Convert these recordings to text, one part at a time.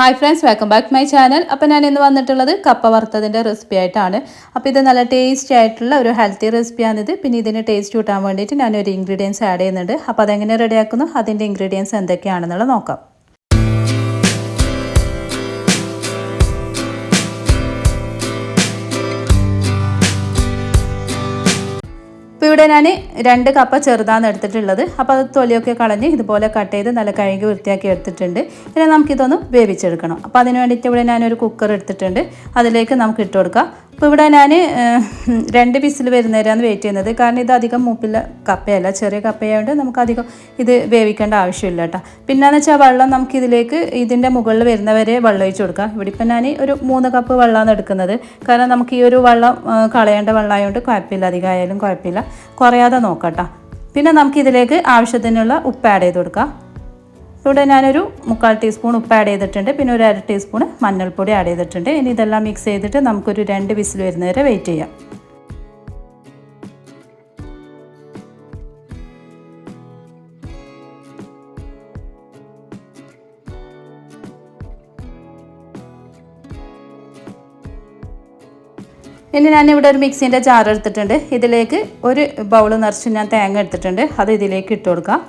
Hi friends welcome back to my channel അപ്പോൾ ഞാൻ ഇന്ന് വന്നിട്ടുള്ളത് കപ്പ വറുത്തതിന്റെ റെസിപ്പി ആയിട്ടാണ്. അപ്പോൾ ഇത് നല്ല ടേസ്റ്റി ആയിട്ടുള്ള ഒരു ഹെൽത്തി റെസിപ്പിയാണിത് പിന്നെ ഇതിന് ടേസ്റ്റ് കൂട്ടാൻ വേണ്ടിയിട്ട് ഞാനൊരു ഇൻഗ്രീഡിയൻസ് ആഡ് ചെയ്യുന്നുണ്ട്. അപ്പോൾ അതെങ്ങനെ റെഡിയാക്കുന്നു അതിന്റെ ഇൻഗ്രീഡിയൻസ് എന്തൊക്കെയാണെന്നുള്ളത് നോക്കാം. ഇവിടെ ഞാൻ രണ്ട് കപ്പ ചെറുതാണ് എടുത്തിട്ടുള്ളത്. അപ്പോൾ അത് തൊലിയൊക്കെ കളഞ്ഞ് ഇതുപോലെ കട്ട് ചെയ്ത് നല്ല കഴുകി വൃത്തിയാക്കി എടുത്തിട്ടുണ്ട്. ഇനി നമുക്കിതൊന്ന് വേവിച്ചെടുക്കണം. അപ്പോൾ അതിന് വേണ്ടിയിട്ട് ഇവിടെ ഞാനൊരു കുക്കർ എടുത്തിട്ടുണ്ട്. അതിലേക്ക് നമുക്ക് ഇട്ട് കൊടുക്കാം. അപ്പോൾ ഇവിടെ ഞാൻ രണ്ട് വിസിൽ വരുന്നവരാണ് വെയിറ്റ് ചെയ്യുന്നത്. കാരണം ഇത് അധികം മൂപ്പില്ല കപ്പയല്ല. ചെറിയ കപ്പയായതുകൊണ്ട് നമുക്ക് അധികം ഇത് വേവിക്കേണ്ട ആവശ്യമില്ല കേട്ടോ പിന്നെയെന്ന് വെച്ചാൽ വെള്ളം നമുക്ക് ഇതിലേക്ക് ഇതിന്റെ മുകളിൽ വരുന്നവരെ വെള്ളം ഒഴിച്ച് കൊടുക്കാം. ഇവിടെ ഇപ്പം ഞാൻ ഒരു മൂന്ന് കപ്പ് വെള്ളമാണ് എടുക്കുന്നത്. കാരണം നമുക്ക് ഈ ഒരു വെള്ളം കളയേണ്ട വെള്ളമായതുകൊണ്ട് കുഴപ്പമില്ല. അധികമായാലും കുഴപ്പമില്ല. കുറയാതെ നോക്കട്ടോ പിന്നെ നമുക്കിതിലേക്ക് ആവശ്യത്തിനുള്ള ഉപ്പ് ആഡ് ചെയ്ത് കൊടുക്കാം. ഇവിടെ ഞാനൊരു മുക്കാൽ ടീസ്പൂൺ ഉപ്പ് ആഡ് ചെയ്തിട്ടുണ്ട്. പിന്നെ ഒരു അര ടീസ്പൂൺ മഞ്ഞൾപ്പൊടി ആഡ് ചെയ്തിട്ടുണ്ട്. ഇനി ഇതെല്ലാം മിക്സ് ചെയ്തിട്ട് നമുക്കൊരു രണ്ട് വിസിൽ വരുന്നവരെ വെയിറ്റ് ചെയ്യാം. ഇനി ഞാൻ ഇവിടെ ഒരു മിക്സിന്റെ ജാർ എടുത്തിട്ടുണ്ട്. ഇതിലേക്ക് ഒരു ബൗൾ നിറച്ച് ഞാൻ തേങ്ങ എടുത്തിട്ടുണ്ട്. അത് ഇതിലേക്ക് ഇട്ട് കൊടുക്കാം.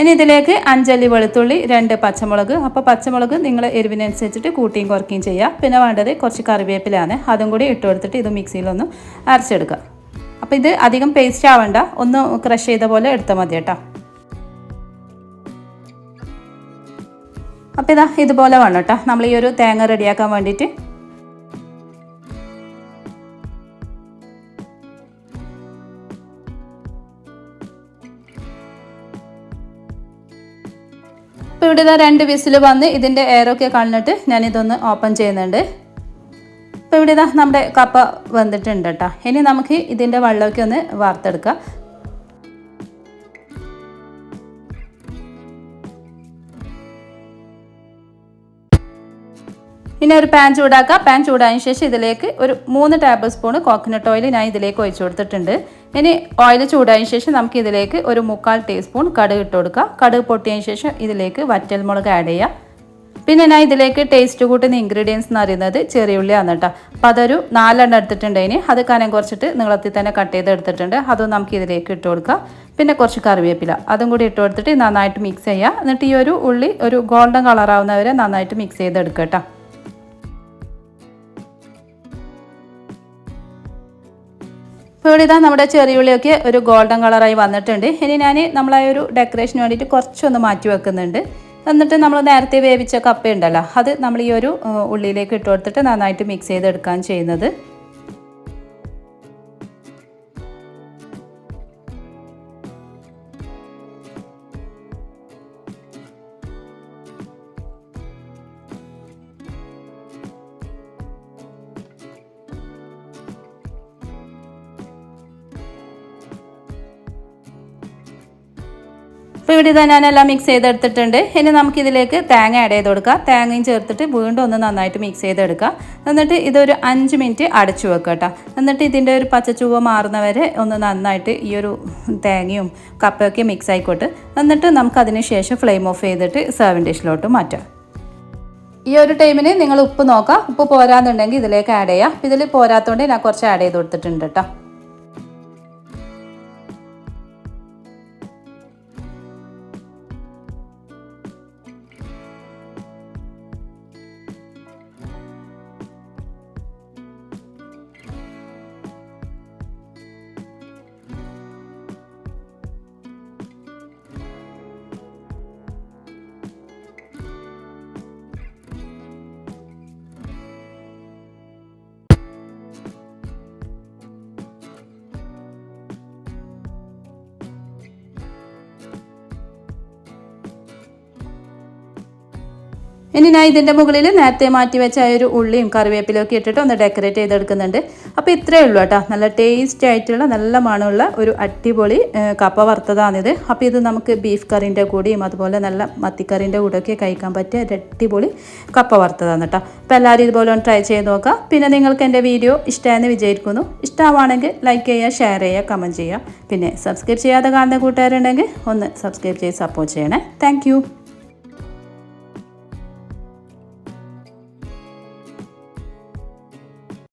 ഇനി ഇതിലേക്ക് അഞ്ചല്ലി വെളുത്തുള്ളി രണ്ട് പച്ചമുളക്. അപ്പോൾ പച്ചമുളക് നിങ്ങൾ എരിവിനനുസരിച്ചിട്ട് കൂട്ടിയും കുറയ്ക്കുകയും ചെയ്യുക. പിന്നെ വേണ്ടത് കുറച്ച് കറിവേപ്പിലാണ് അതും കൂടി ഇട്ട് കൊടുത്തിട്ട് ഇത് മിക്സിയിലൊന്ന് അരച്ചെടുക്കുക. അപ്പോൾ ഇത് അധികം പേസ്റ്റ് ആവണ്ട. ഒന്ന് ക്രഷ് ചെയ്ത പോലെ എടുത്താൽ മതി കേട്ടോ. അപ്പോൾ ഇതാ ഇതുപോലെ വേണം കേട്ടോ. നമ്മൾ ഈ ഒരു തേങ്ങ റെഡിയാക്കാൻ വേണ്ടിയിട്ട് ഇപ്പോൾ ഇവിടെ ഇതാ രണ്ട് വിസിൽ വന്ന് ഇതിന്റെ എയറൊക്കെ കളഞ്ഞിട്ട് ഞാനിതൊന്ന് ഓപ്പൺ ചെയ്യുന്നുണ്ട്. ഇപ്പോൾ ഇവിടെ ഇതാ നമ്മുടെ കപ്പ വന്നിട്ടുണ്ട് കേട്ടോ ഇനി നമുക്ക് ഇതിന്റെ വെള്ളമൊക്കെ ഒന്ന് വാർത്തെടുക്കാം. ഇനി ഒരു പാൻ ചൂടാക്കുക പാൻ ചൂടായതിനു ശേഷം ഇതിലേക്ക് ഒരു മൂന്ന് ടേബിൾ സ്പൂൺ കോക്കനട്ട് ഓയിൽ ഞാൻ ഇതിലേക്ക് ഒഴിച്ചു കൊടുത്തിട്ടുണ്ട്. ഇനി ഓയിൽ ചൂടായ ശേഷം നമുക്ക് ഇതിലേക്ക് ഒരു മുക്കാൽ ടീസ്പൂൺ കടുക് ഇട്ട് കൊടുക്കുക. കടുക് പൊട്ടിയതിന് ശേഷം ഇതിലേക്ക് വറ്റൽമുളക് ആഡ് ചെയ്യാം പിന്നെ ഞാൻ ഇതിലേക്ക് ടേസ്റ്റ് കൂട്ടുന്ന ഇൻഗ്രീഡിയൻസ് എന്ന് പറയുന്നത് ചെറിയുള്ളിയാണ് കേട്ടോ. അപ്പോൾ അതൊരു നാലെണ്ണം എടുത്തിട്ടുണ്ട് ഇനി അത് കനം കുറച്ചിട്ട് നീളത്തിൽ തന്നെ കട്ട് ചെയ്ത് എടുത്തിട്ടുണ്ട്. അതും നമുക്ക് ഇതിലേക്ക് ഇട്ട് കൊടുക്കാം പിന്നെ കുറച്ച് കറിവേപ്പില അതും കൂടി ഇട്ട് കൊടുത്തിട്ട് നന്നായിട്ട് മിക്സ് ചെയ്യുക. എന്നിട്ട് ഈ ഒരു ഉള്ളി ഒരു ഗോൾഡൻ കളറാവുന്നവരെ നന്നായിട്ട് മിക്സ് ചെയ്തെടുക്കുക കേട്ടോ. ഇപ്പോൾ ഇവിടെ ഇതാ നമ്മുടെ ചെറിയുള്ളിയൊക്കെ ഒരു ഗോൾഡൻ കളറായി വന്നിട്ടുണ്ട്. ഇനി ഞാൻ നമ്മളെ ഒരു ഡെക്കറേഷന് വേണ്ടിയിട്ട് കുറച്ചൊന്ന് മാറ്റി വെക്കുന്നുണ്ട്. എന്നിട്ട് നമ്മൾ നേരത്തെ വേവിച്ച കപ്പ ഉണ്ടല്ലോ അത് നമ്മൾ ഈ ഒരു ഉള്ളിയിലേക്ക് ഇട്ട് കൊടുത്തിട്ട് നന്നായിട്ട് മിക്സ് ചെയ്തെടുക്കാൻ ചെയ്യുന്നത്. ഇപ്പോൾ ഇവിടെ ഇതാ ഞാനെല്ലാം മിക്സ് ചെയ്തെടുത്തിട്ടുണ്ട്. ഇനി നമുക്കിതിലേക്ക് തേങ്ങ ആഡ് ചെയ്ത് കൊടുക്കാം. തേങ്ങയും ചേർത്തിട്ട് വീണ്ടും ഒന്ന് നന്നായിട്ട് മിക്സ് ചെയ്തെടുക്കുക എന്നിട്ട് ഇതൊരു അഞ്ച് മിനിറ്റ് അടച്ചു വെക്കുക കേട്ടോ എന്നിട്ട് ഇതിന്റെ ഒരു പച്ചച്ചുവ മാറുന്നവരെ ഒന്ന് നന്നായിട്ട് ഈ ഒരു തേങ്ങയും കപ്പയൊക്കെ മിക്സ് ആയിക്കോട്ടെ. എന്നിട്ട് നമുക്കതിന് ശേഷം ഫ്ലെയിം ഓഫ് ചെയ്തിട്ട് സെർവിങ് ഡിഷിലോട്ട് മാറ്റാം. ഈ ഒരു ടൈമിന് നിങ്ങൾ ഉപ്പ് നോക്കാം. ഉപ്പ് പോരാന്നുണ്ടെങ്കിൽ ഇതിലേക്ക് ആഡ് ചെയ്യാം. ഇതിൽ പോരാത്തതുകൊണ്ട് ഞാൻ കുറച്ച് ആഡ് ചെയ്ത് കൊടുത്തിട്ടുണ്ട് കേട്ടോ. ഇനി ഞാൻ ഇതിന്റെ മുകളിൽ നേരത്തെ മാറ്റി വെച്ച ആ ഒരു ഉള്ളിയും കറിവേപ്പിലും ഒക്കെ ഇട്ടിട്ട് ഒന്ന് ഡെക്കറേറ്റ് ചെയ്തെടുക്കുന്നുണ്ട്. അപ്പോൾ ഇത്രയേ ഉള്ളൂ കേട്ടോ. നല്ല ടേസ്റ്റ് ആയിട്ടുള്ള നല്ല മണമുള്ള ഒരു അടിപൊളി കപ്പ വറുത്തതാണിത്. അപ്പോൾ ഇത് നമുക്ക് ബീഫ് കറിന്റെ കൂടിയും അതുപോലെ നല്ല മത്തിക്കറിന്റെ കൂടെയൊക്കെ കഴിക്കാൻ പറ്റിയ ഒരു അടിപൊളി കപ്പ വറുത്തതാണ് കേട്ടോ. അപ്പോൾ എല്ലാവരും ഇതുപോലെ ഒന്ന് ട്രൈ ചെയ്ത് നോക്കാം പിന്നെ നിങ്ങൾക്ക് എന്റെ വീഡിയോ ഇഷ്ടമായെന്ന് വിചാരിക്കുന്നു. ഇഷ്ടമാണെങ്കിൽ ലൈക്ക് ചെയ്യുക ഷെയർ ചെയ്യുക കമന്റ് ചെയ്യുക. പിന്നെ സബ്സ്ക്രൈബ് ചെയ്യാതെ കാണുന്ന കൂട്ടുകാരുണ്ടെങ്കിൽ ഒന്ന് സബ്സ്ക്രൈബ് ചെയ്ത് സപ്പോർട്ട് ചെയ്യണേ. താങ്ക്